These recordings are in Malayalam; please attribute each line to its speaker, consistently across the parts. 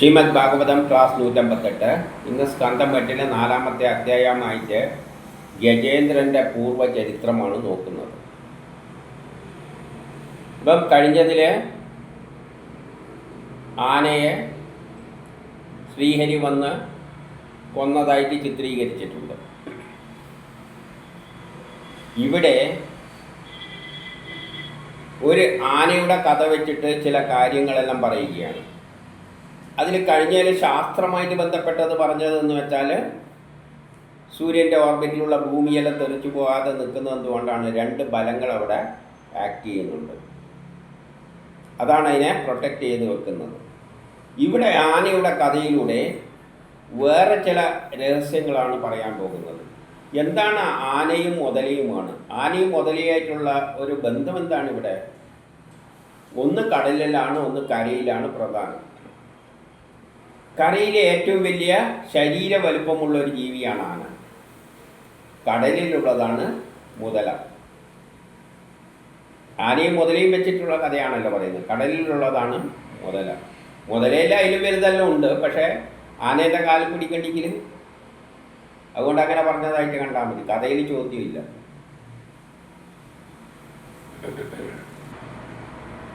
Speaker 1: ശ്രീമദ് ഭാഗവതം ക്ലാസ് നൂറ്റമ്പത്തെട്ട്. ഇന്ന് സ്കന്ധം എട്ടിലെ നാലാമത്തെ അധ്യായമായിട്ട് ഗജേന്ദ്രന്റെ പൂർവചരിത്രമാണ് നോക്കുന്നത്. ഇപ്പം കഴിഞ്ഞതിൽ ആനയെ ശ്രീഹരി വന്ന് കൊന്നതായിട്ട് ചിത്രീകരിച്ചിട്ടുണ്ട്. ഇവിടെ ഒരു ആനയുടെ കഥ വെച്ചിട്ട് ചില കാര്യങ്ങളെല്ലാം പറയുകയാണ്. അതിൽ കഴിഞ്ഞാൽ ശാസ്ത്രമായിട്ട് ബന്ധപ്പെട്ടത് പറഞ്ഞതെന്ന് വെച്ചാൽ സൂര്യന്റെ ഓർബിറ്റിലുള്ള ഭൂമിയെല്ലാം തെറിച്ചു പോകാതെ നിൽക്കുന്നത് എന്തുകൊണ്ടാണ്? രണ്ട് ബലങ്ങൾ അവിടെ ആക്ട് ചെയ്യുന്നുണ്ട്. അതാണ് അതിനെ പ്രൊട്ടക്റ്റ് ചെയ്ത് വെക്കുന്നത്. ഇവിടെ ആനയുടെ കഥയിലൂടെ വേറെ ചില രഹസ്യങ്ങളാണ് പറയാൻ പോകുന്നത്. എന്താണ് ആനയും മുതലയുമാണ്? ആനയും മുതലയായിട്ടുള്ള ഒരു ബന്ധം എന്താണ് ഇവിടെ? ഒന്ന് കടലിലാണ് ഒന്ന് കരയിലാണ് പ്രധാനം. കരയിലെ ഏറ്റവും വലിയ ശരീര വലുപ്പമുള്ള ഒരു ജീവിയാണ് ആന. കടലിലുള്ളതാണ് മുതല. ആനയും മുതലയും വെച്ചിട്ടുള്ള കഥയാണല്ലോ പറയുന്നത്. കടലിലുള്ളതാണ് മുതല. മുതലയിൽ അതിലും വലുതെല്ലാം ഉണ്ട്. പക്ഷേ ആനയുടെ കാലിൽ പിടിക്കണ്ടെങ്കിൽ അതുകൊണ്ട് അങ്ങനെ പറഞ്ഞതായിട്ട് കണ്ടാൽ മതി. കഥയിൽ ചോദ്യമില്ല.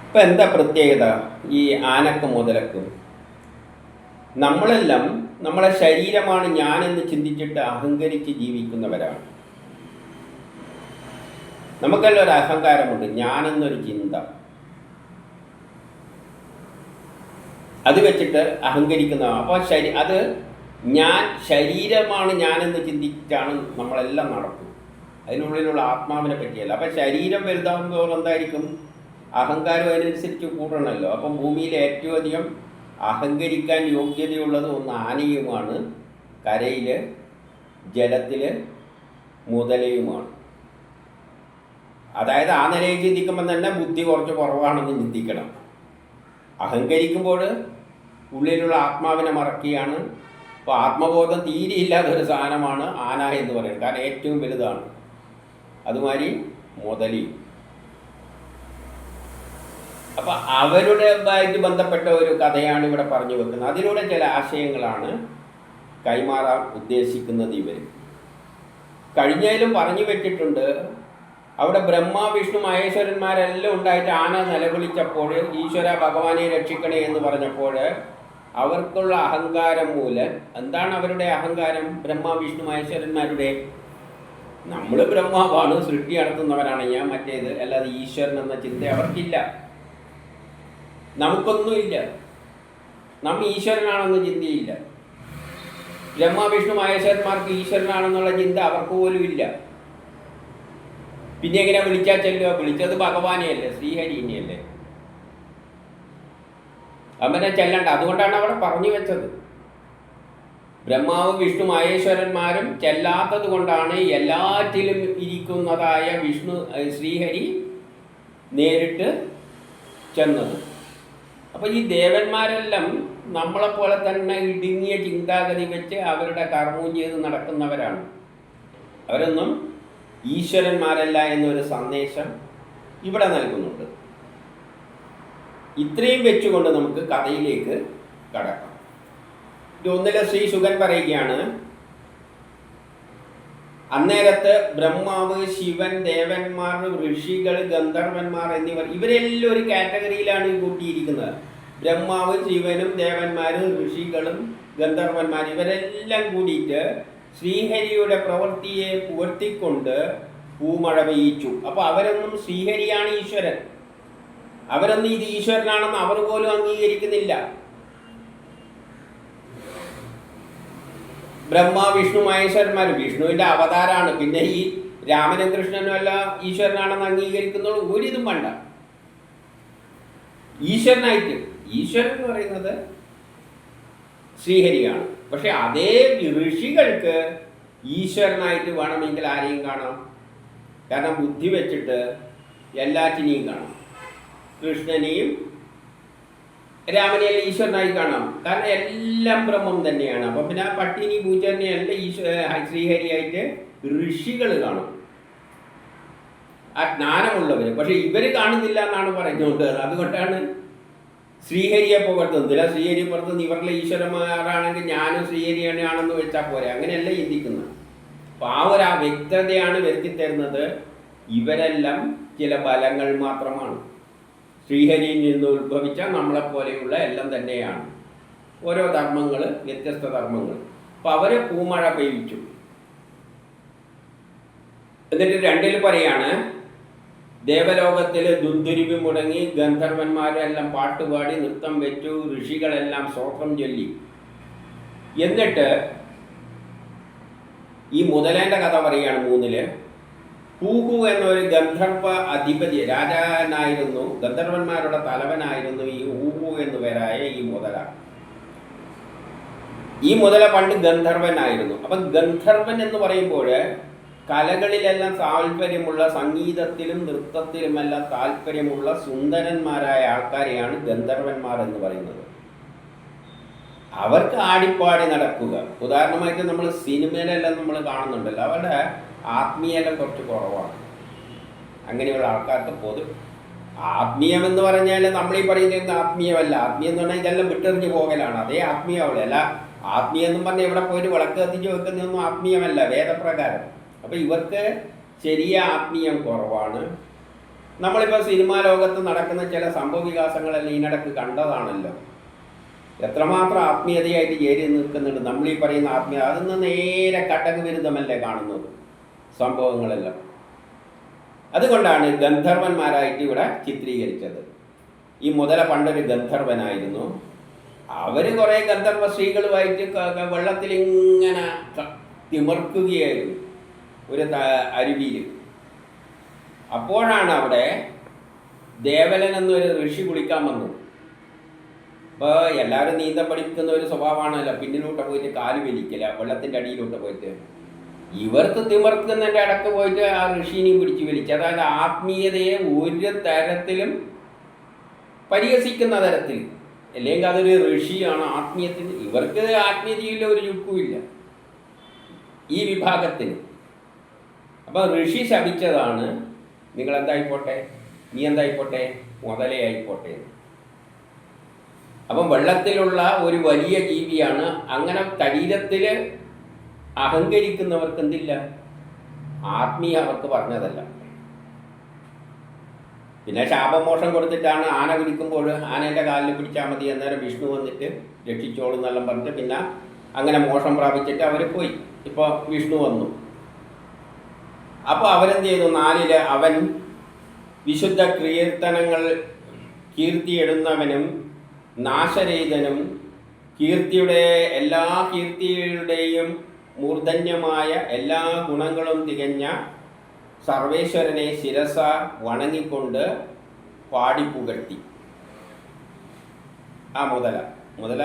Speaker 1: ഇപ്പം എന്താ പ്രത്യേകത ഈ ആനക്കും മുതലക്കും? നമ്മളെല്ലാം നമ്മളെ ശരീരമാണ് ഞാനെന്ന് ചിന്തിച്ചിട്ട് അഹങ്കരിച്ച് ജീവിക്കുന്നവരാണ്. നമുക്കെല്ലാം ഒരു അഹങ്കാരമുണ്ട് ഞാനെന്നൊരു ചിന്ത. അത് വെച്ചിട്ട് അഹങ്കരിക്കുന്ന അപ്പോൾ ശരി അത് ഞാൻ ശരീരമാണ് ഞാനെന്ന് ചിന്തിച്ചാണ് നമ്മളെല്ലാം നടക്കും. അതിനുള്ളിലുള്ള ആത്മാവിനെ പറ്റിയല്ല. അപ്പം ശരീരം വലുതാകുമ്പോൾ എന്തായിരിക്കും? അഹങ്കാരം അതിനനുസരിച്ച് കൂടണമല്ലോ അപ്പം ഭൂമിയിൽ ഏറ്റവും അധികം അഹങ്കരിക്കാൻ യോഗ്യതയുള്ളത് ഒന്ന് ആനയുമാണ്. കരയിൽ ജലത്തിൽ മുതലയുമാണ്. അതായത് ആ നിലയിൽ ചിന്തിക്കുമ്പോൾ തന്നെ ബുദ്ധി കുറച്ച് കുറവാണെന്ന് ചിന്തിക്കണം. അഹങ്കരിക്കുമ്പോൾ ഉള്ളിലുള്ള ആത്മാവിനെ മറക്കുകയാണ്. അപ്പോൾ ആത്മബോധം തീരെയില്ലാത്ത ഒരു സാധനമാണ് ആന എന്ന് പറയുന്നത്. കാരണം ഏറ്റവും വലുതാണ്. അതുമാതിരി മുതലി അപ്പം അവരുടെ ഇതായിട്ട് ബന്ധപ്പെട്ട ഒരു കഥയാണ് ഇവിടെ പറഞ്ഞു വെക്കുന്നത്. അതിലൂടെ ചില ആശയങ്ങളാണ് കൈമാറാൻ ഉദ്ദേശിക്കുന്നത് ഇവർ കഴിഞ്ഞതിലും പറഞ്ഞു വെച്ചിട്ടുണ്ട്. അവിടെ ബ്രഹ്മ വിഷ്ണു മഹേശ്വരന്മാരെല്ലാം ഉണ്ടായിട്ട് ആന നിലവിളിച്ചപ്പോൾ ഈശ്വര ഭഗവാനെ രക്ഷിക്കണേ എന്ന് പറഞ്ഞപ്പോൾ അവർക്കുള്ള അഹങ്കാരം മൂലം എന്താണ് അവരുടെ അഹങ്കാരം? ബ്രഹ്മ വിഷ്ണു മഹേശ്വരന്മാരുടെ? നമ്മൾ ബ്രഹ്മാവാണ് സൃഷ്ടി നടത്തുന്നവരാണ്. ഞാൻ മറ്റേത് അല്ലാതെ ഈശ്വരൻ എന്ന ചിന്ത അവർക്കില്ല. നമുക്കൊന്നുമില്ല നാം ഈശ്വരനാണെന്ന ചിന്തയില്ല. ബ്രഹ്മ വിഷ്ണു മഹേശ്വരന്മാർക്ക് ഈശ്വരനാണെന്നുള്ള ചിന്ത അവർക്ക് പോലും ഇല്ല. പിന്നെ എങ്ങനെ വിളിച്ചാൽ ചെല്ലുക വിളിച്ചത് ഭഗവാനെയല്ലേ ശ്രീഹരിനെയല്ലേ? അവനെ ചെല്ലണ്ട. അതുകൊണ്ടാണ് അവിടെ പറഞ്ഞു വെച്ചത്. ബ്രഹ്മാവ് വിഷ്ണു മഹേശ്വരന്മാരും ചെല്ലാത്തത് കൊണ്ടാണ് എല്ലാറ്റിലും ഇരിക്കുന്നതായ വിഷ്ണു ശ്രീഹരി നേരിട്ട് ചെന്നത്. അപ്പോൾ ഈ ദേവന്മാരെല്ലാം നമ്മളെ പോലെ തന്നെ ഇടുങ്ങിയ ചിന്താഗതി വെച്ച് അവരുടെ കർമ്മവും ചെയ്ത് നടക്കുന്നവരാണ്. അവരൊന്നും ഈശ്വരന്മാരല്ല എന്നൊരു സന്ദേശം ഇവിടെ നൽകുന്നുണ്ട്. ഇത്രയും വെച്ചുകൊണ്ട് നമുക്ക് കഥയിലേക്ക് കടക്കാം. ഒന്നിലെ ശ്രീ സുഖൻ പറയുകയാണ് അന്നേരത്ത് ബ്രഹ്മാവ് ശിവൻ ദേവന്മാർ ഋഷികൾ ഗന്ധർവന്മാർ എന്നിവർ ഇവരെല്ലാം ഒരു കാറ്റഗറിയിലാണ് കൂട്ടിയിരിക്കുന്നത്. ബ്രഹ്മാവ് ശിവനും ദേവന്മാരും ഋഷികളും ഗന്ധർവന്മാരും ഇവരെല്ലാം കൂടിയിട്ട് ശ്രീഹരിയുടെ പ്രവൃത്തിയെ പുകർത്തിക്കൊണ്ട് പൂമഴ പെയ്യിച്ചു. അപ്പോൾ അവരൊന്നും ശ്രീഹരിയാണ് ഈശ്വരൻ. അവരൊന്നും ഇത് ഈശ്വരനാണെന്ന് അവർ പോലും അംഗീകരിക്കുന്നില്ല. ബ്രഹ്മ വിഷ്ണു മഹേശ്വരന്മാർ വിഷ്ണുവിന്റെ അവതാരമാണ് പിന്നെ ഈ രാമനും കൃഷ്ണനും എല്ലാം ഈശ്വരനാണെന്ന് അംഗീകരിക്കുന്നുള്ളൂ ഒരിതും വേണ്ട. ഈശ്വരനായിട്ട്. ഈശ്വരൻ എന്ന് പറയുന്നത് ശ്രീഹരിയാണ്. പക്ഷെ അതേ ഋഷികൾക്ക് ഈശ്വരനായിട്ട് വേണമെങ്കിൽ ആരെയും കാണാം. കാരണം ബുദ്ധി വെച്ചിട്ട് എല്ലാറ്റിനെയും കാണാം. കൃഷ്ണനെയും രാമനെയെല്ലാം ഈശ്വരനായി കാണാം. കാരണം എല്ലാം ബ്രഹ്മം തന്നെയാണ്. അപ്പം പിന്നെ ആ പട്ടിനി പൂജനെ എല്ലാം ഈശ്വര ശ്രീഹരിയായിട്ട് ഋഷികൾ കാണും. ആ ജ്ഞാനമുള്ളവർ പക്ഷെ ഇവർ കാണുന്നില്ല എന്നാണ് പറയുന്നത്. അതുകൊണ്ടാണ് ശ്രീഹരിയെ പുകഴ്ത്തുന്നില്ല ശ്രീഹരി പുറത്തുനിന്ന് ഇവരുടെ ഈശ്വരന്മാരാണെങ്കിൽ ഞാനും ശ്രീഹരിയാണെന്ന് വെച്ചാൽ പോരെ. അങ്ങനെയല്ല ചിന്തിക്കുന്നത്. അപ്പോൾ ആ ഒരു ആ വ്യക്തതയാണ് വരുത്തി തരുന്നത്. ഇവരെല്ലാം ചില ബലങ്ങൾ മാത്രമാണ്. ശ്രീഹരിയിൽ നിന്ന് ഉത്ഭവിച്ച നമ്മളെപ്പോലെയുള്ള എല്ലാം തന്നെയാണ്. ഓരോ ധർമ്മങ്ങൾ വ്യത്യസ്ത ധർമ്മങ്ങൾ. അപ്പം അവരെ പൂമഴ പെയ്യിച്ചു. എന്നിട്ട് രണ്ടിൽ പറയാണ് ദേവലോകത്തിൽ ദുന്ദുരിവി മുടങ്ങി ഗന്ധർവന്മാരെല്ലാം പാട്ടുപാടി നൃത്തം വെച്ചു ഋഷികളെല്ലാം സ്വോത്രം ചൊല്ലി. എന്നിട്ട് ഈ മുതലേന്റെ കഥ പറയുകയാണ് മൂന്നിൽ. പൂഹു എന്നൊരു ഗന്ധർവ അധിപതി രാജാനായിരുന്നു ഗന്ധർവന്മാരുടെ തലവനായിരുന്നു ഈ ഊഹു എന്നു പേരായ ഈ മുതല. ഈ മുതല പണ്ട് ഗന്ധർവനായിരുന്നു. അപ്പം ഗന്ധർവൻ എന്ന് പറയുമ്പോൾ കലകളിലെല്ലാം താല്പര്യമുള്ള സംഗീതത്തിലും നൃത്തത്തിലുമെല്ലാം താല്പര്യമുള്ള സുന്ദരന്മാരായ ആൾക്കാരെയാണ് ഗന്ധർവന്മാർ എന്ന് പറയുന്നത്. അവർക്ക് ആടിപ്പാടി നടക്കുക. ഉദാഹരണമായിട്ട് നമ്മൾ സിനിമയിലെല്ലാം നമ്മൾ കാണുന്നുണ്ടല്ലോ. അവരുടെ ആത്മീയത കുറച്ച് കുറവാണ്. അങ്ങനെയുള്ള ആൾക്കാർക്ക് പൊതു ആത്മീയമെന്ന് പറഞ്ഞാൽ നമ്മൾ ഈ പറയുന്നത് ആത്മീയമല്ല. ആത്മീയം എന്ന് പറഞ്ഞാൽ ഇതെല്ലാം വിട്ടെറിഞ്ഞ് പോകലാണ്. അതേ ആത്മീയമാവില്ല അല്ല ആത്മീയം എന്നും പറഞ്ഞാൽ ഇവിടെ പോയിട്ട് വിളക്ക് കത്തിച്ച് വെക്കുന്നതൊന്നും ആത്മീയമല്ല വേദപ്രകാരം. അപ്പം ഇവർക്ക് ചെറിയ ആത്മീയം കുറവാണ്. നമ്മളിപ്പോൾ സിനിമാ ലോകത്ത് നടക്കുന്ന ചില സംഭവ വികാസങ്ങളെല്ലാം കണ്ടതാണല്ലോ. എത്രമാത്രം ആത്മീയതയായിട്ട് ചേരി നിൽക്കുന്നുണ്ട്. നമ്മൾ ഈ പറയുന്ന ആത്മീയത അതിന്ന് നേരെ കട്ടക വിരുദ്ധമല്ലേ കാണുന്നത്? സംഭവങ്ങളെല്ലാം. അതുകൊണ്ടാണ് ഗന്ധർവന്മാരായിട്ട് ഇവിടെ ചിത്രീകരിച്ചത്. ഈ മുതല പണ്ടൊരു ഗന്ധർവനായിരുന്നു. അവർ കുറേ ഗന്ധർവ സ്ത്രീകളുമായിട്ട് വെള്ളത്തിൽ ഇങ്ങനെ തിമിർക്കുകയായിരുന്നു ഒരു അരുവിയിൽ. അപ്പോഴാണ് അവിടെ ദേവലൻ എന്നൊരു ഋഷി കുളിക്കാൻ വന്നത്. അപ്പോൾ എല്ലാവരും നീന്തം പഠിക്കുന്ന ഒരു സ്വഭാവമാണല്ലോ. പിന്നിലോട്ട് പോയിട്ട് കാൽ വലിക്കില്ല വെള്ളത്തിന്റെ അടിയിലോട്ട് പോയിട്ട്. ഇവർക്ക് തിമർക്കുന്നതിന്റെ ഇടയ്ക്ക് പോയിട്ട് ആ ഋഷിനെയും പിടിച്ച് വലിച്ചു. അതായത് ആത്മീയതയെ ഒരു തരത്തിലും പരിഹസിക്കുന്ന തരത്തിൽ. അല്ലെങ്കിൽ അതൊരു ഋഷിയാണ് ആത്മീയത്തിന്. ഇവർക്ക് ആത്മീയതയിൽ ഒരു ചുക്കുമില്ല. ഈ വിഭാഗത്തിന്. അപ്പം ഋഷി ശപിച്ചതാണ് നിങ്ങൾ എന്തായിക്കോട്ടെ നീ എന്തായിക്കോട്ടെ? മുതലയായിക്കോട്ടെ. അപ്പം വെള്ളത്തിലുള്ള ഒരു വലിയ ജീവിയാണ്. അങ്ങനെ ശരീരത്തിൽ അഹങ്കരിക്കുന്നവർക്ക് എന്തില്ല? ആത്മീയ അവർക്ക് പറഞ്ഞതല്ല. പിന്നെ ശാപമോഷം കൊടുത്തിട്ടാണ് ആന കുടിക്കുമ്പോൾ ആനേന്റെ കാലിൽ പിടിച്ചാൽ മതി അന്നേരം വിഷ്ണു വന്നിട്ട് രക്ഷിച്ചോളൂ എന്നെല്ലാം പറഞ്ഞിട്ട് പിന്നെ അങ്ങനെ മോഷം പ്രാപിച്ചിട്ട് അവർ പോയി. ഇപ്പോൾ വിഷ്ണു വന്നു. അപ്പോൾ അവരെന്ത് ചെയ്തു? നാലിൽ അവൻ വിശുദ്ധ കീർത്തനങ്ങൾ കീർത്തിയിടുന്നവനും നാശരഹിതനും കീർത്തിയുടെ എല്ലാ കീർത്തിയുടെയും മൂർധന്യമായ എല്ലാ ഗുണങ്ങളും തികഞ്ഞ സർവേശ്വരനെ ശിരസ വണങ്ങിക്കൊണ്ട് പാടിപ്പുകഴ്ത്തി ആ മുതല മുതല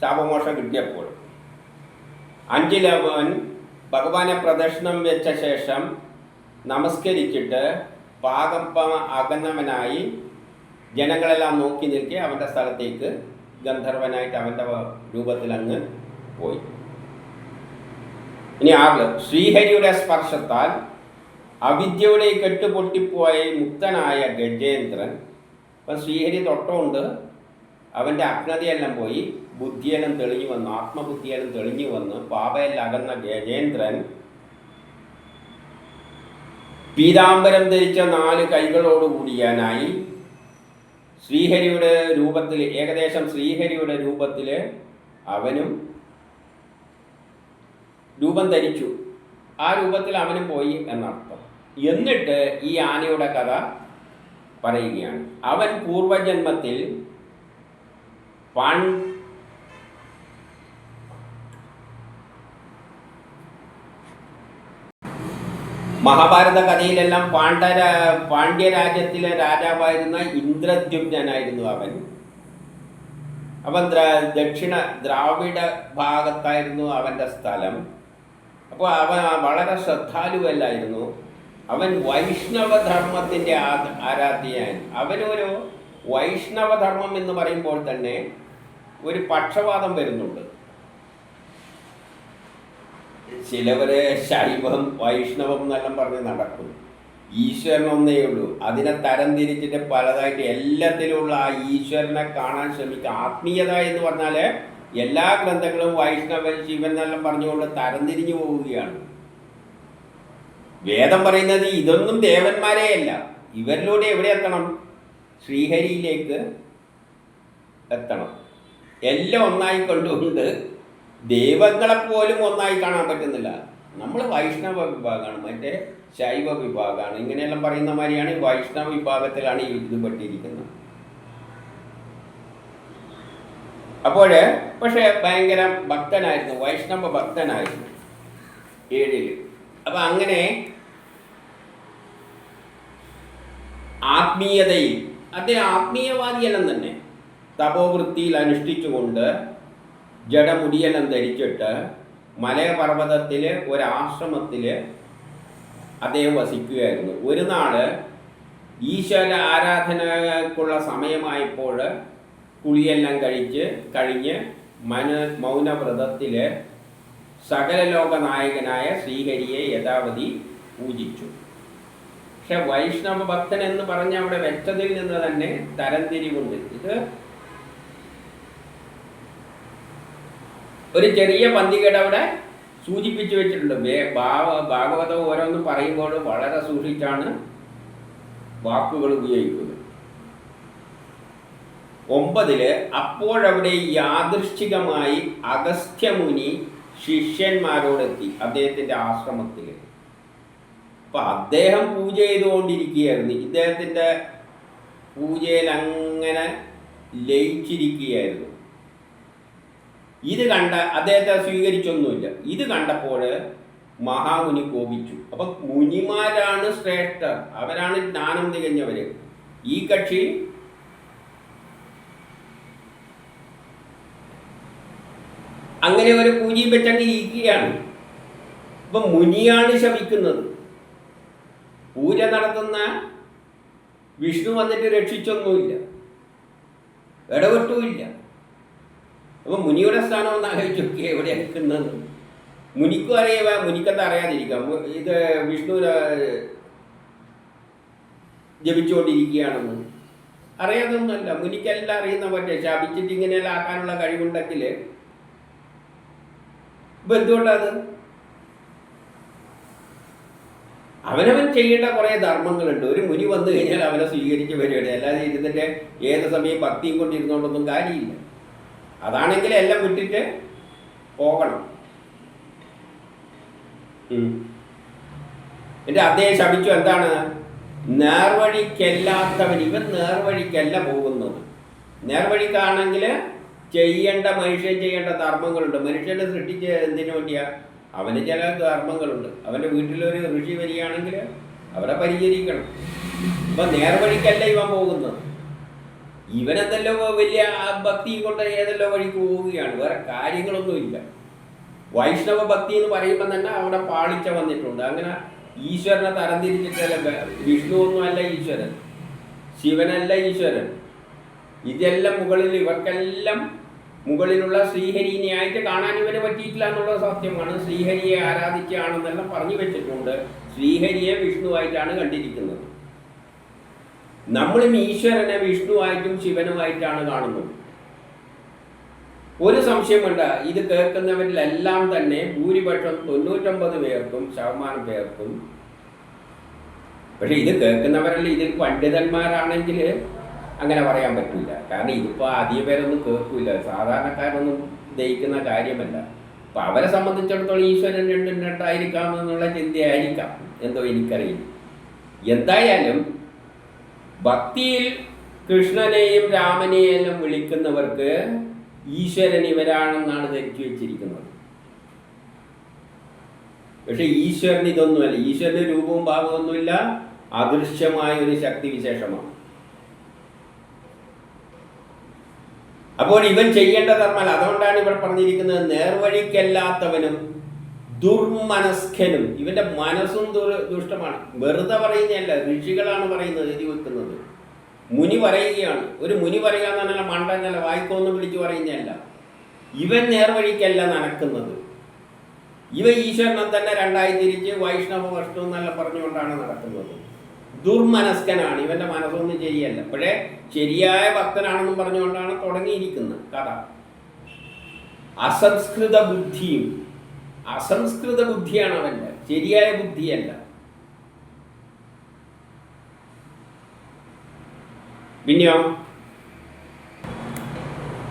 Speaker 1: ശാപമോഷം കിട്ടിയപ്പോൾ. അഞ്ചിലവൻ ഭഗവാനെ പ്രദക്ഷിണം വെച്ച ശേഷം നമസ്കരിച്ചിട്ട് പാകപ്പ അകന്നവനായി ജനങ്ങളെല്ലാം നോക്കി നിൽക്കെ അവന്റെ സ്ഥലത്തേക്ക് ഗന്ധർവനായിട്ട് അവന്റെ രൂപത്തിൽ അങ്ങ് പോയി. ഇനി ആറ് ശ്രീഹരിയുടെ സ്പർശത്താൽ അവിദ്യയുടെ കെട്ടുപൊട്ടിപ്പോയ മുക്തനായ ഗജേന്ദ്രൻ അപ്പം ശ്രീഹരി തൊട്ടമുണ്ട് അവന്റെ അജ്ഞതയെല്ലാം പോയി ബുദ്ധിയെല്ലാം തെളിഞ്ഞു വന്നു ആത്മബുദ്ധിയെല്ലാം തെളിഞ്ഞു വന്ന് പാപയെല്ലാം ഗജേന്ദ്രൻ പീതാംബരം ധരിച്ച നാല് കൈകളോടുകൂടിയാനായി ശ്രീഹരിയുടെ രൂപത്തിൽ ഏകദേശം ശ്രീഹരിയുടെ രൂപത്തിൽ അവനും രൂപം ധരിച്ചു. ആ രൂപത്തിൽ അവനും പോയി എന്നർത്ഥം. എന്നിട്ട് ഈ ആനയുടെ കഥ പറയുകയാണ്. അവൻ പൂർവജന്മത്തിൽ പാൺ മഹാഭാരത കഥയിലെല്ലാം പാണ്ഡര പാണ്ഡ്യരാജ്യത്തിലെ രാജാവായിരുന്ന ഇന്ദ്രദ്യുമ്നായിരുന്നു അവൻ. അവൻ ദക്ഷിണ ദ്രാവിഡ ഭാഗത്തായിരുന്നു അവന്റെ സ്ഥലം. അപ്പോൾ അവൻ വളരെ ശ്രദ്ധാലുവല്ലായിരുന്നു. അവൻ വൈഷ്ണവധർമ്മത്തിന്റെ ആ- ആരാധ്യയാൻ അവനൊരു വൈഷ്ണവധർമ്മം എന്ന് പറയുമ്പോൾ തന്നെ ഒരു പക്ഷപാതം വരുന്നുണ്ട്. ചിലവരെ ശൈവം വൈഷ്ണവം എന്നെല്ലാം പറഞ്ഞ് നടക്കും. ഈശ്വരൻ ഒന്നേ ഉള്ളൂ. അതിനെ തരം തിരിച്ചിട്ട് പലതായിട്ട് എല്ലാത്തിലുമുള്ള ആ ഈശ്വരനെ കാണാൻ ശ്രമിക്കുക. ആത്മീയത എന്ന് പറഞ്ഞാൽ എല്ലാ ഗ്രന്ഥങ്ങളും വൈഷ്ണവൻ ശിവൻ എന്നെല്ലാം പറഞ്ഞുകൊണ്ട് തരംതിരിഞ്ഞു പോവുകയാണ്. വേദം പറയുന്നത് ഇതൊന്നും ദേവന്മാരെയല്ല ഇവരിലൂടെ എവിടെ എത്തണം? ശ്രീഹരിയിലേക്ക് എത്തണം. എല്ലാം ഒന്നായി കൊണ്ടുകൊണ്ട് ദൈവങ്ങളെപ്പോലും ഒന്നായി കാണാൻ പറ്റുന്നില്ല. നമ്മൾ വൈഷ്ണവ വിഭാഗമാണ് മറ്റേ ശൈവ വിഭാഗമാണ്. ഇങ്ങനെയെല്ലാം പറയുന്ന മാതിരിയാണ് വൈഷ്ണവ വിഭാഗത്തിലാണ് ഇത് പെട്ടിരിക്കുന്നത്. അപ്പോൾ പക്ഷേ ഭയങ്കര ഭക്തനായിരുന്നു വൈഷ്ണവ ഭക്തനായിരുന്നു ഏഴിൽ. അപ്പം അങ്ങനെ ആത്മീയതയിൽ അദ്ദേഹം ആത്മീയവാദിയെല്ലാം തന്നെ. തപോവൃത്തിയിൽ അനുഷ്ഠിച്ചുകൊണ്ട് ജഡമുടിയെല്ലാം ധരിച്ചിട്ട് മലയപർവതത്തിൽ ഒരാശ്രമത്തിൽ അദ്ദേഹം വസിക്കുകയായിരുന്നു. ഒരു നാൾ ഈശ്വര ആരാധനക്കുള്ള സമയമായപ്പോൾ കുളിയെല്ലാം കഴിച്ച് കഴിഞ്ഞ് മന മൗനവ്രതത്തിൽ സകലലോക നായകനായ ശ്രീഹരിയെ യഥാവധി പൂജിച്ചു. പക്ഷെ വൈഷ്ണവ ഭക്തൻ എന്ന് പറഞ്ഞ അവിടെ വെച്ചതിൽ നിന്ന് തന്നെ തരംതിരിവുണ്ട്. ഇത് ഒരു ചെറിയ പന്തികേട് അവിടെ സൂചിപ്പിച്ചു വെച്ചിട്ടുണ്ട്. ഭാവ ഭാഗവതം ഓരോന്നും പറയുമ്പോൾ വളരെ സൂക്ഷിച്ചാണ് വാക്കുകൾ ഉപയോഗിക്കുന്നത്. ഒമ്പതിൽ അപ്പോഴവിടെ യാദൃശ്ചികമായി അഗസ്ത്യമുനി ശിഷ്യന്മാരോടെത്തി അദ്ദേഹത്തിന്റെ ആശ്രമത്തിൽ അപ്പൊ അദ്ദേഹം പൂജ ചെയ്തുകൊണ്ടിരിക്കുകയായിരുന്നു. ഇദ്ദേഹത്തിന്റെ പൂജയിൽ അങ്ങനെ ലയിച്ചിരിക്കുകയായിരുന്നു. ഇത് കണ്ട അദ്ദേഹത്തെ സ്വീകരിച്ചൊന്നുമില്ല. ഇത് കണ്ടപ്പോൾ മഹാമുനി കോപിച്ചു. അപ്പൊ മുനിമാരാണ് ശ്രേഷ്ഠർ. അവരാണ് ജ്ഞാനം തികഞ്ഞവര്. ഈ കക്ഷി അങ്ങനെ ഒരു പൂജയും വെച്ചങ്ങ് ഇരിക്കുകയാണ്. അപ്പൊ മുനിയാണ് ശമിക്കുന്നത്. പൂജ നടത്തുന്ന വിഷ്ണു വന്നിട്ട് രക്ഷിച്ചൊന്നുമില്ല. ഇടപെട്ടുമില്ല. അപ്പൊ മുനിയുടെ സ്ഥാനം ഒന്ന് ആലോചിച്ച് നോക്കി എവിടെ നിൽക്കുന്നത് മുനിക്കും അറിയാ മുനിക്കത് അറിയാതിരിക്കാം. ഇത് വിഷ്ണു ജപിച്ചുകൊണ്ടിരിക്കുകയാണെന്ന്. അറിയാതൊന്നുമല്ല മുനിക്കെല്ലാം അറിയുന്ന പറ്റേ ശാപിച്ചിട്ട് ഇങ്ങനെയെല്ലാം ആക്കാനുള്ള കഴിവുണ്ടെങ്കിൽ ഇപ്പൊ എന്തുകൊണ്ടാണ്? അവനവൻ ചെയ്യേണ്ട കുറേ ധർമ്മങ്ങളുണ്ട്. ഒരു മുനി വന്നു കഴിഞ്ഞാൽ അവനെ സ്വീകരിച്ച് വരികയാണ്. അല്ലാതെ ഇരുന്നിട്ട് ഏത് സമയം ഭക്തിയും കൊണ്ടിരുന്നോണ്ടൊന്നും കാര്യമില്ല. അതാണെങ്കിൽ എല്ലാം വിട്ടിട്ട് പോകണം. എന്റെ അദ്ദേഹം ശപിച്ചു എന്താണ്? നേർവഴിക്കല്ലാത്തവൻ ഇവൻ നേർവഴിക്കല്ല പോകുന്നത്. നേർവഴിക്കാണെങ്കിൽ ചെയ്യേണ്ട മനുഷ്യൻ ചെയ്യേണ്ട ധർമ്മങ്ങളുണ്ട്. മനുഷ്യനെ സൃഷ്ടിച്ച് എന്തിനു വേണ്ടിയാ? അവന് ചില ധർമ്മങ്ങളുണ്ട്. അവന്റെ വീട്ടിലൊരു ഋഷി വരികയാണെങ്കിൽ അവരെ പരിചരിക്കണം. അപ്പൊ നേർവഴിക്കല്ല ഇവൻ പോകുന്നത്? ഇവനെന്തല്ലോ വലിയ ഭക്തി കൊണ്ട് ഏതെല്ലോ വഴിക്ക് പോവുകയാണ്. വേറെ കാര്യങ്ങളൊന്നുമില്ല വൈഷ്ണവ ഭക്തി എന്ന് പറയുമ്പോൾ തന്നെ അവിടെ പാളിച്ച വന്നിട്ടുണ്ട്. അങ്ങനെ ഈശ്വരനെ തരംതിരിച്ചിട്ടല്ല വിഷ്ണു ഒന്നുമല്ല ഈശ്വരൻ. ശിവനല്ല ഈശ്വരൻ. ഇതെല്ലാം മുകളിൽ ഇവർക്കെല്ലാം മുകളിലുള്ള ശ്രീഹരിനെയായിട്ട് കാണാൻ ഇവരെ പറ്റിയിട്ടില്ല എന്നുള്ളത് സത്യമാണ്. ശ്രീഹരിയെ ആരാധിക്കുകയാണെന്നെല്ലാം പറഞ്ഞു വെച്ചിട്ടുണ്ട്. ശ്രീഹരിയെ വിഷ്ണുവായിട്ടാണ് കണ്ടിരിക്കുന്നത്. നമ്മളും ഈശ്വരനെ വിഷ്ണുവായിട്ടും ശിവനുമായിട്ടാണ് കാണുന്നത്. ഒരു സംശയം വേണ്ട. ഇത് കേൾക്കുന്നവരിലെല്ലാം തന്നെ ഭൂരിപക്ഷം തൊണ്ണൂറ്റൊമ്പത് പേർക്കും ശതമാനം പേർക്കും. പക്ഷെ ഇത് കേൾക്കുന്നവരല്ല? ഇതിൽ പണ്ഡിതന്മാരാണെങ്കിൽ അങ്ങനെ പറയാൻ പറ്റില്ല. കാരണം ഇതിപ്പോൾ അധിക പേരൊന്നും കേൾക്കില്ല. സാധാരണക്കാരൊന്നും ദഹിക്കുന്ന കാര്യമല്ല. അപ്പം അവരെ സംബന്ധിച്ചിടത്തോളം ഈശ്വരൻ രണ്ടും രണ്ടായിരിക്കാം എന്നുള്ള ചിന്തയായിരിക്കാം. എന്തോ എനിക്കറിയില്ല. എന്തായാലും ഭക്തിയിൽ കൃഷ്ണനെയും രാമനെയും വിളിക്കുന്നവർക്ക് ഈശ്വരൻ ഇവരാണെന്നാണ് ധരിച്ചു വെച്ചിരിക്കുന്നത്. പക്ഷെ ഈശ്വരൻ ഇതൊന്നുമല്ല. ഈശ്വരന് രൂപവും ഭാവമൊന്നുമില്ല അദൃശ്യമായ ഒരു ശക്തി വിശേഷമാണ്. അപ്പോൾ ഇവൻ ചെയ്യേണ്ട ധർമ്മം അതുകൊണ്ടാണ് ഇവിടെ പറഞ്ഞിരിക്കുന്നത് നേർവഴിക്കല്ലാത്തവനും ദുർമനസ്കനും. ഇവന്റെ മനസ്സും ദുഷ്ടമാണ്. വെറുതെ പറയുന്നതല്ല ഋഷികളാണ് പറയുന്നത് എഴുതി വെക്കുന്നത്. മുനി പറയുകയാണ്. ഒരു മുനി പറയുക എന്ന് പറഞ്ഞാൽ മണ്ടന്നല്ല വായിക്കോന്ന് വിളിച്ചു പറയുന്നതല്ല. ഇവൻ നേർവഴിക്കല്ല നടക്കുന്നത്. ഇവ ഈശ്വരനെ തന്നെ രണ്ടായി തിരിച്ച് വൈഷ്ണവ വഷ്ണു എന്നെല്ലാം പറഞ്ഞുകൊണ്ടാണ് നടക്കുന്നത്. ദുർമനസ്കനാണ്. ഇവന്റെ മനസ്സൊന്നും ശരിയല്ല. പക്ഷേ ശരിയായ ഭക്തനാണെന്നും പറഞ്ഞുകൊണ്ടാണ് തുടങ്ങിയിരിക്കുന്നത് കഥ. അസംസ്കൃത ബുദ്ധിയും അസംസ്കൃത ബുദ്ധിയാണ് അവന്റെ. ശരിയായ ബുദ്ധിയല്ല. പിന്നെയോ?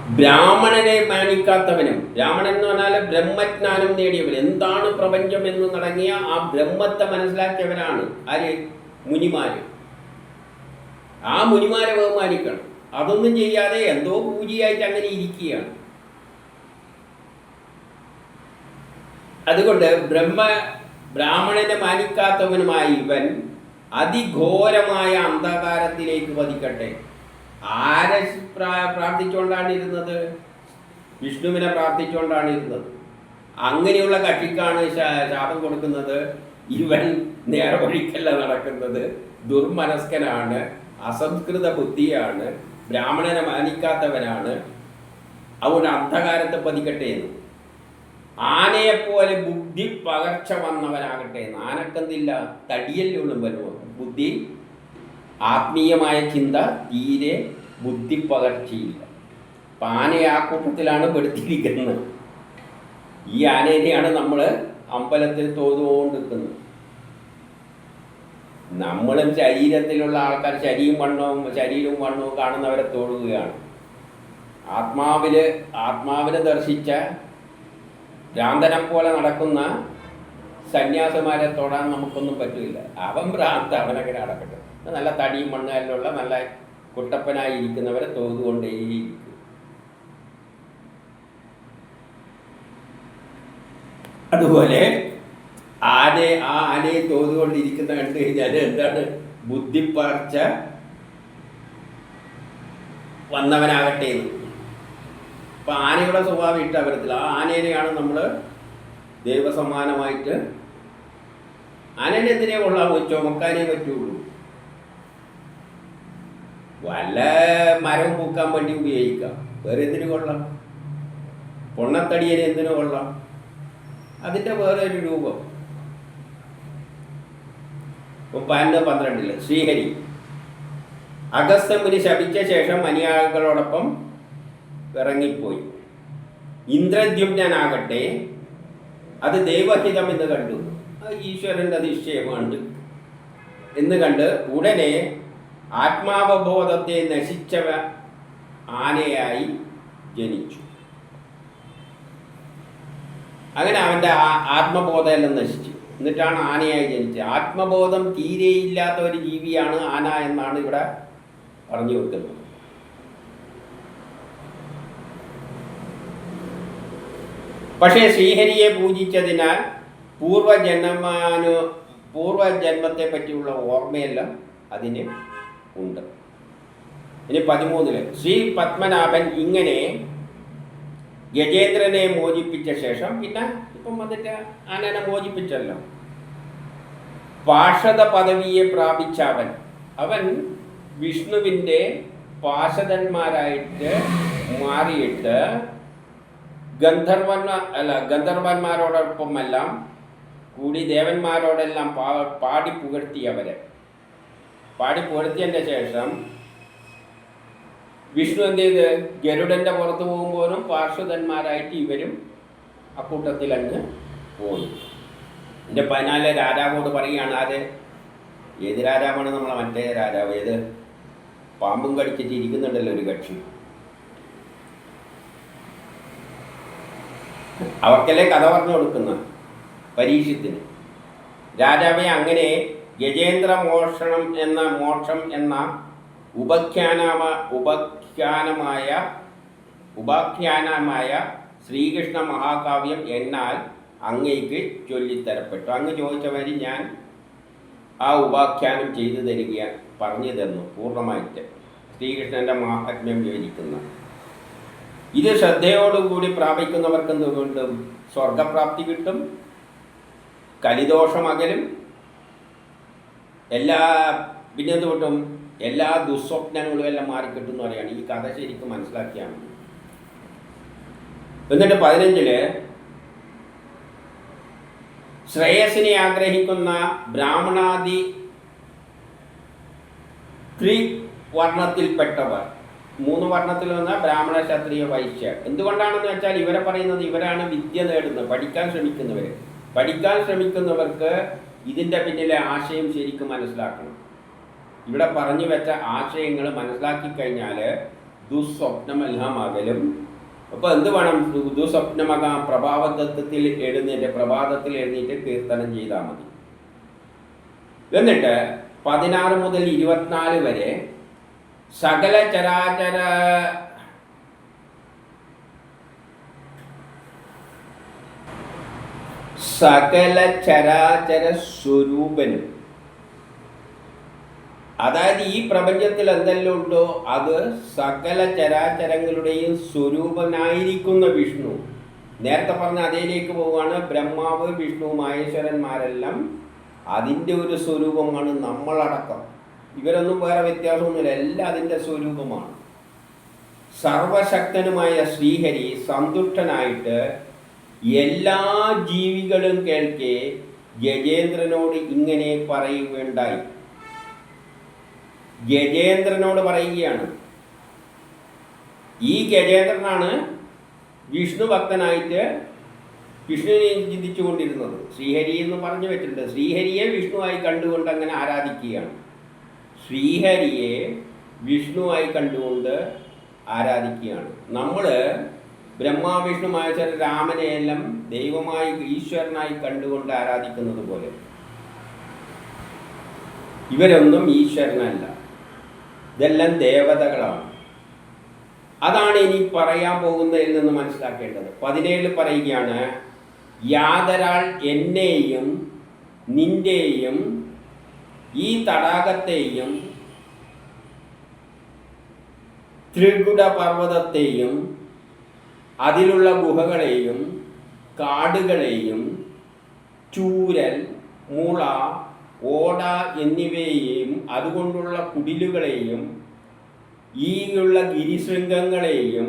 Speaker 1: ബ്രാഹ്മണനെ മാനിക്കാത്തവനും ബ്രാഹ്മണൻ എന്ന് പറഞ്ഞാൽ ബ്രഹ്മജ്ഞാനം നേടിയവൻ. എന്താണ് പ്രപഞ്ചം എന്ന് തുടങ്ങിയ ആ ബ്രഹ്മത്തെ മനസ്സിലാക്കിയവനാണ് ആര്? മുനിമാര്. ആ മുനിമാരെ ബഹുമാനിക്കണം. അതൊന്നും ചെയ്യാതെ എന്തോ പൂജയായിട്ട് അങ്ങനെ ഇരിക്കുകയാണ്. അതുകൊണ്ട് ബ്രഹ്മ ബ്രാഹ്മണനെ മാനിക്കാത്തവനുമായ ഇവൻ അതിഘോരമായ അന്ധകാരത്തിലേക്ക് പതിക്കട്ടെ. ആരെ പ്രാ- പ്രാർത്ഥിച്ചുകൊണ്ടാണ് ഇരുന്നത്? വിഷ്ണുവിനെ പ്രാർത്ഥിച്ചുകൊണ്ടാണ് ഇരുന്നത്. അങ്ങനെയുള്ള കക്ഷിക്കാണ് ശാപം കൊടുക്കുന്നത്. ഇവൻ നേർവഴിക്കല്ല നടക്കുന്നത്. ദുർമനസ്കനാണ് അസംസ്കൃത ബുദ്ധിയാണ് ബ്രാഹ്മണനെ മാനിക്കാത്തവനാണ്. അതുകൊണ്ട് അന്ധകാരത്തെ പതിക്കട്ടെ എന്ന്. ആനയെപ്പോലെ ബുദ്ധി പകർച്ച വന്നവനാകട്ടെ എന്ന്. ആനക്കെന്തില്ല? തടിയല്ലുള്ള വരുമോ ബുദ്ധി ആത്മീയമായ ചിന്ത തീരെ ബുദ്ധി പകർച്ചയില്ല. അപ്പം ആനയെ ആ കൂട്ടത്തിലാണ് പെടുത്തിയിരിക്കുന്നത്. ഈ ആനേനെയാണ് നമ്മൾ അമ്പലത്തിൽ തോന്നുകൊണ്ടിരിക്കുന്നു നമ്മളും ശരീരത്തിലുള്ള ആൾക്കാർ ശരീരം വണ്ണവും ശരീരവും വണ്ണവും കാണുന്നവരെ തോഴുകയാണ്. ആത്മാവിൽ ആത്മാവിനെ ദർശിച്ച ഭ്രാന്തനം പോലെ നടക്കുന്ന സന്യാസിമാരെ തൊടാൻ നമുക്കൊന്നും പറ്റില്ല. അവൻ ഭ്രാന്ത് അവനങ്ങനെ നടക്കട്ടെ. നല്ല തടിയും മണ്ണുകാരിലുള്ള നല്ല കുട്ടപ്പനായി ഇരിക്കുന്നവരെ തോതുകൊണ്ടേയിരിക്കും അതുപോലെ ആനയെ ആ ആനയെ തോന്നുകൊണ്ടിരിക്കുന്ന കണ്ടു കഴിഞ്ഞാൽ എന്താണ്? ബുദ്ധിപ്പാർച്ച വന്നവനാകട്ടെ എന്ന്. അപ്പൊ ആനയുടെ സ്വഭാവം ഇട്ട വരത്തില്ല ആ ആനേനെയാണ് നമ്മൾ ദൈവസമ്മാനമായിട്ട് ആനേനെ എന്തിനെ കൊള്ളാമോ ചുമക്കാനേ പറ്റുള്ളൂ. വല്ല മരം പൂക്കാൻ വേണ്ടി ഉപയോഗിക്കാം. വേറെ എന്തിനു കൊള്ളാം? പൊണ്ണത്തടിയനെ എന്തിനു കൊള്ളാം? അതിന്റെ വേറെ ഒരു രൂപം. ഇപ്പം പതിനൊന്ന് പന്ത്രണ്ടിൽ ശ്രീഹരി. അഗസ്ത്യമുനി ശപിച്ച ശേഷം മനിയാളുകളോടൊപ്പം ഇറങ്ങിപ്പോയി. ഇന്ദ്രദ്യുമ്നാകട്ടെ അത് ദൈവഹിതം എന്ന് കണ്ടു. ഈശ്വരന്റെ നിശ്ചയമുണ്ട് എന്ന് കണ്ട് ഉടനെ ആത്മാവബോധത്തെ നശിച്ചവ ആനയായി ജനിച്ചു. അങ്ങനെ അവന്റെ ആ- ആത്മബോധമെല്ലാം നശിച്ചു. എന്നിട്ടാണ് ആനയായി ജനിച്ചത്. ആത്മബോധം തീരെയില്ലാത്ത ഒരു ജീവിയാണ് ആന എന്നാണ് ഇവിടെ പറഞ്ഞു വെക്കുന്നത് പക്ഷേ ശ്രീഹരിയെ പൂജിച്ചതിനാൽ പൂർവജന്മാനു പൂർവജന്മത്തെ പറ്റിയുള്ള ഓർമ്മയെല്ലാം അതിന് ഉണ്ട്. ഇനി പതിമൂന്നിൽ ശ്രീ പത്മനാഭൻ ഇങ്ങനെ ഗജേന്ദ്രനെ മോചിപ്പിച്ച ശേഷം പിന്നെ ഇപ്പം വന്നിട്ട് ആനനെ മോചിപ്പിച്ചല്ലോ. പാഷത പദവിയെ പ്രാപിച്ച അവൻ. അവൻ വിഷ്ണുവിന്റെ പാഷതന്മാരായിട്ട് മാറിയിട്ട് ഗന്ധർവന്മാ അല്ല ഗന്ധർവന്മാരോടൊപ്പമെല്ലാം കൂടി ദേവന്മാരോടെല്ലാം പാ പാടി പുകഴ്ത്തി അവരെ. പാടി പുകഴ്ത്തിയതിന്റെ ശേഷം വിഷ്ണു എന്ത് ചെയ്ത്? ഗരുഡന്റെ പുറത്ത് പോകുമ്പോഴും പാർശ്വതന്മാരായിട്ട് ഇവരും അക്കൂട്ടത്തിൽ അങ്ങ് പോയി എന്റെ പതിനാല് രാജാവോട് പറയുകയാണ് ആര്? ഏത് രാജാവാണ് നമ്മളെ മറ്റേ രാജാവ്? ഏത്? പാമ്പും കടിച്ചിട്ട് ഇരിക്കുന്നുണ്ടല്ലോ ഒരു കക്ഷി. അവർക്കല്ലേ കഥ പറഞ്ഞു കൊടുക്കുന്ന പരീക്ഷത്തിന്. രാജാവെ അങ്ങനെ ഗജേന്ദ്ര മോഷണം എന്ന മോക്ഷം എന്ന ഉപഖ്യാനമ ഉപഖ്യാനമായ ഉപാഖ്യാനമായ ശ്രീകൃഷ്ണ മഹാകാവ്യം എന്നാൽ അങ്ങേക്ക് ചൊല്ലിത്തരപ്പെട്ടു. അങ്ങ് ചോദിച്ചവരി ഞാൻ ആ ഉപാഖ്യാനം ചെയ്തു തരിക പറഞ്ഞു തന്നു പൂർണമായിട്ട് ശ്രീകൃഷ്ണന്റെ മഹാത്മ്യം വിവരിക്കുന്ന. ഇത് ശ്രദ്ധയോടുകൂടി പ്രാപിക്കുന്നവർക്ക് എന്തുകൊണ്ടും സ്വർഗപ്രാപ്തി കിട്ടും കലിദോഷം അകലും എല്ലാ പിന്നെ എന്ത് കിട്ടും എല്ലാ ദുസ്വപ്നങ്ങളും എല്ലാം മാറിക്കിട്ടും എന്ന് പറയുകയാണ്. ഈ കഥ ശരിക്കും മനസ്സിലാക്കിയാണ്. എന്നിട്ട് പതിനഞ്ചിൽ ശ്രേയസിനെ ആഗ്രഹിക്കുന്ന ബ്രാഹ്മണാദി ത്രിവർണത്തിൽപ്പെട്ടവർ മൂന്ന് വർണത്തിൽ വന്ന ബ്രാഹ്മണ ക്ഷത്രിയ വൈശ്യ എന്തുകൊണ്ടാണെന്ന് വെച്ചാൽ ഇവരെ പറയുന്നത് ഇവരാണ് വിദ്യ നേടുന്നത് പഠിക്കാൻ ശ്രമിക്കുന്നവർ പഠിക്കാൻ ശ്രമിക്കുന്നവർക്ക് ഇതിന്റെ പിന്നിലെ ആശയം ശരിക്കും മനസ്സിലാക്കണം. ഇവിടെ പറഞ്ഞു വെച്ച ആശയങ്ങൾ മനസ്സിലാക്കി കഴിഞ്ഞാൽ ദുസ്വപ്നമെല്ലാം അകലും അപ്പോൾ എന്ത് വേണം? ദുസ്വപ്നമകാം പ്രഭാവതത്വത്തിൽ എഴുന്നേറ്റ് പ്രഭാതത്തിൽ എഴുന്നേറ്റ് കീർത്തനം ചെയ്താൽ മതി. എന്നിട്ട് പതിനാറ് മുതൽ ഇരുപത്തിനാല് വരെ സകല ചരാചര സകല ചരാചര സ്വരൂപനും അതായത് ഈ പ്രപഞ്ചത്തിൽ എന്തെല്ലാം ഉണ്ടോ അത് സകല ചരാചരങ്ങളുടെയും സ്വരൂപനായിരിക്കുന്ന വിഷ്ണു. നേരത്തെ പറഞ്ഞ അതേലേക്ക് പോവുകയാണ്. ബ്രഹ്മാവ് വിഷ്ണു മഹേശ്വരന്മാരെല്ലാം അതിന്റെ ഒരു സ്വരൂപമാണ് നമ്മളടക്കം. ഇവരൊന്നും വേറെ വ്യത്യാസമൊന്നുമില്ല എല്ലാം അതിന്റെ സ്വരൂപമാണ്. സർവശക്തനുമായ ശ്രീഹരി സന്തുഷ്ടനായിട്ട് എല്ലാ ജീവികളും കേൾക്കെ ഗജേന്ദ്രനോട് ഇങ്ങനെ പറയുകയുണ്ടായി. ഗജേന്ദ്രനോട് പറയുകയാണ്. ഈ ഗജേന്ദ്രനാണ് വിഷ്ണു ഭക്തനായിട്ട് വിഷ്ണുവിനെ ചിന്തിച്ചു കൊണ്ടിരുന്നത് ശ്രീഹരി എന്ന് പറഞ്ഞു വെച്ചിട്ടുണ്ട്. ശ്രീഹരിയെ വിഷ്ണുവായി കണ്ടുകൊണ്ട് അങ്ങനെ ആരാധിക്കുകയാണ്. ശ്രീഹരിയെ വിഷ്ണുവായി കണ്ടുകൊണ്ട് ആരാധിക്കുകയാണ്. നമ്മൾ ബ്രഹ്മാ വിഷ്ണു മഹേശ്വര രാമനെയെല്ലാം ദൈവമായി ഈശ്വരനായി കണ്ടുകൊണ്ട് ആരാധിക്കുന്നത് പോലെ. ഇവരൊന്നും ഈശ്വരനല്ല. ഇതെല്ലാം ദേവതകളാണ്. അതാണ് ഇനി പറയാൻ പോകുന്നതിൽ നിന്ന് മനസ്സിലാക്കേണ്ടത്. പതിനേഴിൽ പറയുകയാണ് യാതൊരാൾ എന്നെയും നിന്റെയും ഈ തടാകത്തെയും ത്രികുട പർവതത്തെയും അതിലുള്ള ഗുഹകളെയും കാടുകളെയും ചൂരൽ മുള ഓട എന്നിവയെയും അതുകൊണ്ടുള്ള കുടിലുകളെയും ഈയുള്ള ഗിരിശൃംഗങ്ങളെയും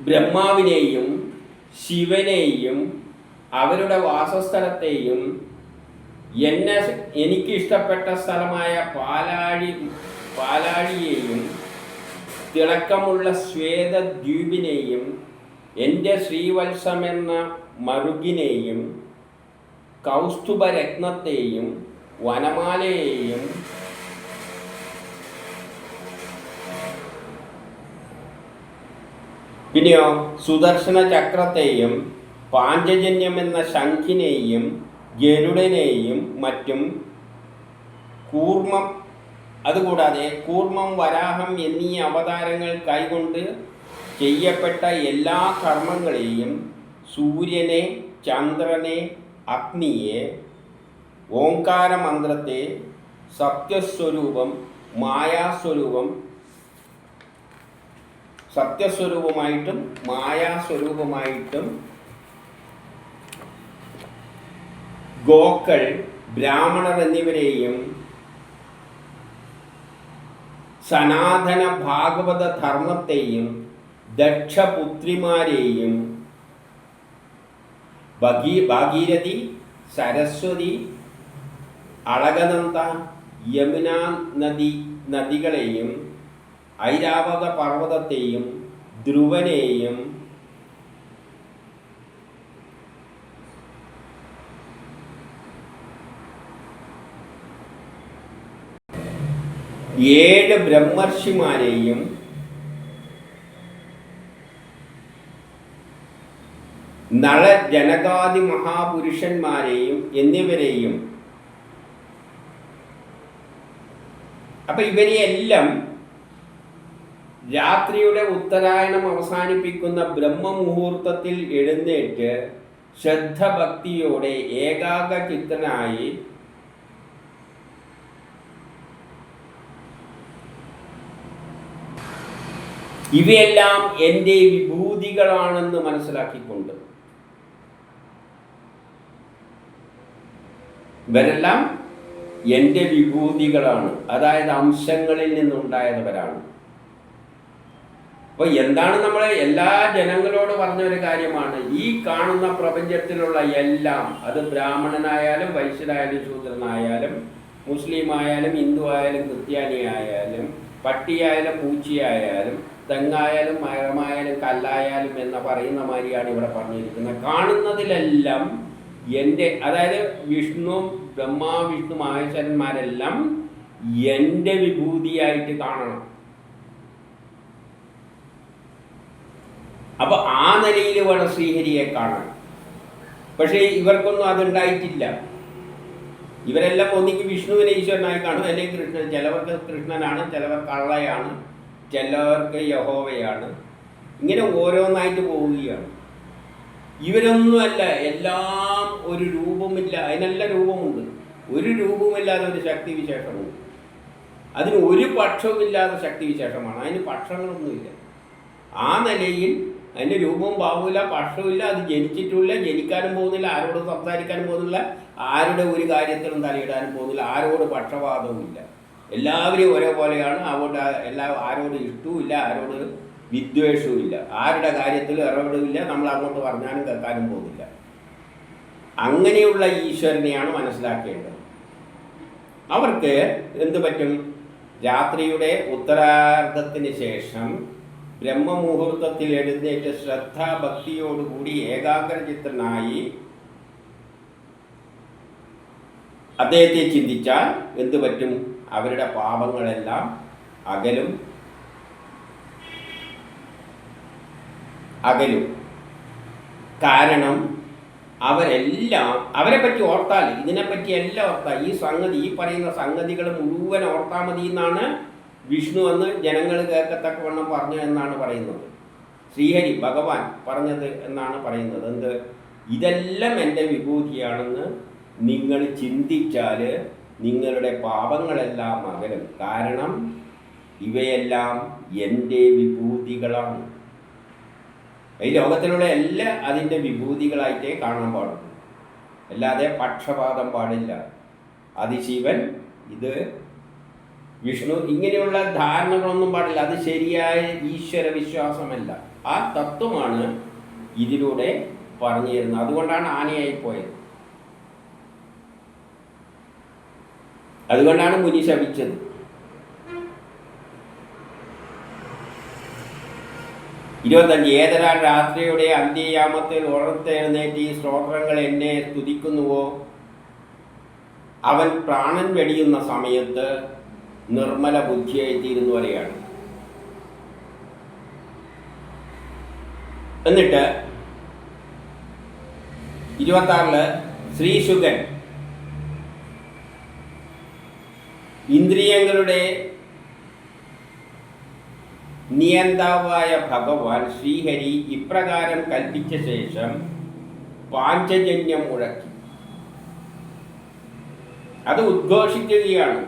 Speaker 1: ബ്രഹ്മാവിനെയും ശിവനെയും അവരുടെ വാസസ്ഥലത്തെയും എന്നെ എനിക്ക് ഇഷ്ടപ്പെട്ട സ്ഥലമായ പാലാഴി പാലാഴിയെയും തിളക്കമുള്ള ശ്വേതദ്വീപിനെയും എന്റെ ശ്രീവത്സമെന്ന മറുകിനെയും കൗസ്തുഭരത്നത്തെയും വനമാലയെയും പിന്നെയോ സുദർശന ചക്രത്തെയും പാഞ്ചജന്യം എന്ന ശംഖിനെയും ഗരുഡനെയും മറ്റും കൂർമ്മം അതുകൂടാതെ കൂർമ്മം വരാഹം എന്നീ അവതാരങ്ങൾ കൈകൊണ്ട് ചെയ്യപ്പെട്ട എല്ലാ കർമ്മങ്ങളെയും സൂര്യനെ ചന്ദ്രനെ അഗ്നിയെ ഓംകാരമന്ത്രത്തെ സത്യസ്വരൂപം മായാസ്വരൂപം സത്യസ്വരൂപമായിട്ടും മായാസ്വരൂപമായിട്ടും ഗോക്കൾ ബ്രാഹ്മണർ എന്നിവരെയും സനാതന ഭാഗവത ധർമ്മത്തെയും ദക്ഷപുത്രിമാരെയും ഭഗീ ഭാഗീരഥി സരസ്വതി അളകനന്ദ യമുന നദി നദികളെയും ഐരാവത പർവതത്തെയും ധ്രുവനെയും ഏഴ് ബ്രഹ്മർഷിമാരെയും നള ജനകാദി മഹാപുരുഷന്മാരെയും എന്നിവരെയും. അപ്പൊ ഇവരെയെല്ലാം രാത്രിയുടെ ഉത്തരായണം അവസാനിപ്പിക്കുന്ന ബ്രഹ്മമുഹൂർത്തത്തിൽ എഴുന്നേറ്റ് ശ്രദ്ധഭക്തിയോടെ ഏകാഗ്രചിത്തനായി ഇവയെല്ലാം എന്റെ വിഭൂതികളാണെന്ന് മനസ്സിലാക്കിക്കൊണ്ട് ഇവരെല്ലാം എന്റെ വിഭൂതികളാണ്. അതായത് അംശങ്ങളിൽ നിന്നുണ്ടായവരാണ്. അപ്പോൾ എന്താണ് നമ്മൾ എല്ലാ ജനങ്ങളോട് പറഞ്ഞ ഒരു കാര്യമാണ്. ഈ കാണുന്ന പ്രപഞ്ചത്തിലുള്ള എല്ലാം അത് ബ്രാഹ്മണനായാലും വൈശ്യനായാലും ശൂദ്രനായാലും മുസ്ലിം ആയാലും ഹിന്ദു ആയാലും ക്രിസ്ത്യാനി ആയാലും പട്ടിയായാലും പൂച്ചയായാലും തെങ്ങായാലും മരമായാലും കല്ലായാലും എന്ന് പറയുന്ന മാതിരിയാണ് ഇവിടെ പറഞ്ഞിരിക്കുന്നത്. കാണുന്നതിലെല്ലാം എന്റെ അതായത് വിഷ്ണു ബ്രഹ്മാ വിഷ്ണു മഹേശ്വരന്മാരെല്ലാം എന്റെ വിഭൂതിയായിട്ട് കാണണം. അപ്പൊ ആ നിലയിൽ വേണം ശ്രീഹരിയെ കാണാൻ. പക്ഷേ ഇവർക്കൊന്നും അതുണ്ടായിട്ടില്ല. ഇവരെല്ലാം ഒന്നിക്ക് വിഷ്ണുവിനെ ഈശ്വരനായി കാണും അല്ലെങ്കിൽ കൃഷ്ണൻ ചിലവർക്ക് കൃഷ്ണനാണ് ചിലവർ കള്ളയാണ് ചിലവർക്ക് യഹോവയാണ്. ഇങ്ങനെ ഓരോന്നായിട്ട് പോവുകയാണ്. ഇവരൊന്നുമല്ല എല്ലാം ഒരു രൂപമില്ല അതിനല്ല രൂപമുണ്ട്. ഒരു രൂപമില്ലാതെ ഒരു ശക്തി വിശേഷമുണ്ട്. അതിന് ഒരു പക്ഷവുമില്ലാത്ത ശക്തി വിശേഷമാണ്. അതിന് പക്ഷങ്ങളൊന്നുമില്ല. ആ നിലയിൽ അതിന് രൂപവും ഭാവമില്ല പക്ഷവുമില്ല അത് ജനിച്ചിട്ടുമില്ല ജനിക്കാനും പോകുന്നില്ല ആരോട് സംസാരിക്കാനും പോകുന്നില്ല ആരുടെ ഒരു കാര്യത്തിലും തലയിടാനും പോകുന്നില്ല ആരോട് പക്ഷപാതവുമില്ല എല്ലാവരെയും ഒരേപോലെയാണ്. അവരുടെ എല്ലാ ആരോട് ഇഷ്ടവുമില്ല ആരോട് വിദ്വേഷവും ഇല്ല ആരുടെ കാര്യത്തിൽ ഇടപെടില്ല നമ്മൾ അങ്ങോട്ട് പറഞ്ഞാലും കേൾക്കാനും പോകുന്നില്ല. അങ്ങനെയുള്ള ഈശ്വരനെയാണ് മനസ്സിലാക്കേണ്ടത്. അവർക്ക് എന്ത് പറ്റും? രാത്രിയുടെ ഉത്തരാർദ്ധത്തിന് ശേഷം ബ്രഹ്മമുഹൂർത്തത്തിൽ എഴുന്നേറ്റ് ശ്രദ്ധാഭക്തിയോടുകൂടി ഏകാഗ്രചിത്തനായി അദ്ദേഹത്തെ ചിന്തിച്ചാൽ എന്തു പറ്റും? അവരുടെ പാപങ്ങളെല്ലാം അകലും അകലും. കാരണം അവരെല്ലാം അവരെ പറ്റി ഓർത്താൽ ഇതിനെപ്പറ്റി എല്ലാം ഓർത്താൽ ഈ സംഗതി ഈ പറയുന്ന സംഗതികൾ മുഴുവൻ ഓർത്താൽ മതി എന്നാണ് വിഷ്ണു എന്ന് ജനങ്ങൾ കേൾക്കത്തക്കവണ്ണം പറഞ്ഞു എന്നാണ് പറയുന്നത്. ശ്രീഹരി ഭഗവാൻ പറഞ്ഞത് എന്നാണ് പറയുന്നത്. എന്ത്? ഇതെല്ലാം എന്റെ വിഭൂതിയാണെന്ന് നിങ്ങൾ ചിന്തിച്ചാൽ നിങ്ങളുടെ പാപങ്ങളെല്ലാം അകലും. കാരണം ഇവയെല്ലാം എന്റെ വിഭൂതികളാണ്. ഈ ലോകത്തിലുള്ള എല്ലാ അതിന്റെ വിഭൂതികളായിട്ടേ കാണാൻ പാടുള്ളൂ. അല്ലാതെ പക്ഷപാതം പാടില്ല. അതിശിവൻ ഇത് വിഷ്ണു ഇങ്ങനെയുള്ള ധാരണകളൊന്നും പാടില്ല. അത് ശരിയായ ഈശ്വര വിശ്വാസമല്ല. ആ തത്വമാണ് ഇതിലൂടെ പറഞ്ഞു തരുന്നത്. അതുകൊണ്ടാണ് ആനയായി പോയത് അതുകൊണ്ടാണ് മുനി ശപിച്ചത്. ഇരുപത്തഞ്ച്. ഏതൊരാൾ രാത്രിയുടെ അന്ത്യയാമത്തിൽ ഉറർത്തെഴുന്നേറ്റ് ഈ സ്തോത്രങ്ങൾ എന്നെ സ്തുതിക്കുന്നുവോ? അവൻ പ്രാണൻ വെടിയുന്ന സമയത്ത് നിർമ്മല ബുദ്ധിയായി തീരുന്നു വരെയാണ്. എന്നിട്ട് ഇരുപത്തി ശ്രീശുഗൻ ഇന്ദ്രിയങ്ങളുടെ നിയന്താവായ ഭഗവാൻ ശ്രീഹരി ഇപ്രകാരം കൽപ്പിച്ച ശേഷം പാഞ്ചജന്യം മുഴക്കി. അത് ഉദ്ഘോഷിക്കുകയാണ്.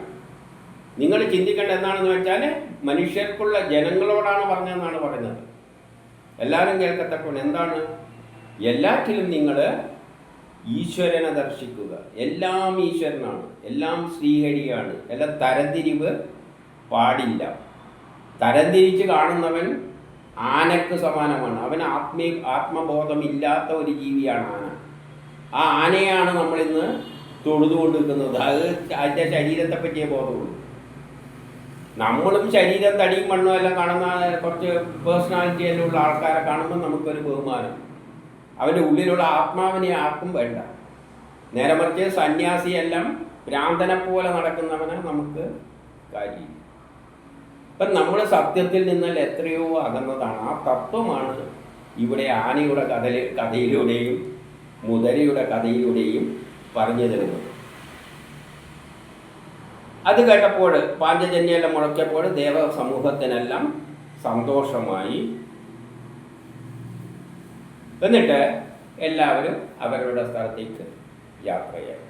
Speaker 1: നിങ്ങൾ ചിന്തിക്കേണ്ട എന്താണെന്ന് വെച്ചാൽ മനുഷ്യർക്കുള്ള ജനങ്ങളോടാണ് പറഞ്ഞതെന്നാണ് പറയുന്നത്. എല്ലാവരും കേൾക്കത്തക്കൊണ്ട് എന്താണ്? എല്ലാറ്റിലും നിങ്ങൾ ഈശ്വരനെ ദർശിക്കുക. എല്ലാം ഈശ്വരനാണ്. എല്ലാം ശ്രീഹരിയാണ്. എല്ലാം തരംതിരിവ് പാടില്ല. തരംതിരിച്ച് കാണുന്നവൻ ആനക്ക് സമാനമാണ്. അവൻ ആത്മീ ആത്മബോധമില്ലാത്ത ഒരു ജീവിയാണ് ആന. ആ ആനയാണ് നമ്മളിന്ന് തൊഴുതുകൊണ്ടിരിക്കുന്നത്. അത് അതിന്റെ ശരീരത്തെ പറ്റിയ ബോധമുള്ളൂ. നമ്മളും ശരീരം തടിയും മണ്ണും എല്ലാം കാണുന്ന കുറച്ച് പേഴ്സണാലിറ്റി എല്ലാം ഉള്ള ആൾക്കാരെ കാണുമ്പോൾ നമുക്കൊരു ബഹുമാനം. അവന്റെ ഉള്ളിലുള്ള ആത്മാവിനെ ആർക്കും വേണ്ട. നേരെ മറിച്ച് സന്യാസിയെല്ലാം ഭ്രാന്തനെ പോലെ നടക്കുന്നവനെ നമുക്ക് കാര്യം ഇപ്പം നമ്മൾ സത്യത്തിൽ നിന്നാൽ എത്രയോ അകന്നതാണ്. ആ തത്വമാണ് ഇവിടെ ആനയുടെ കഥ കഥയിലൂടെയും മുതലയുടെ കഥയിലൂടെയും പറഞ്ഞു തരുന്നത്. അത് കേട്ടപ്പോൾ പാഞ്ചജന്യെല്ലാം മുഴക്കിയപ്പോൾ ദേവസമൂഹത്തിനെല്ലാം സന്തോഷമായി. എന്നിട്ട് എല്ലാവരും അവരുടെ സ്ഥലത്തേക്ക് യാത്രയായി.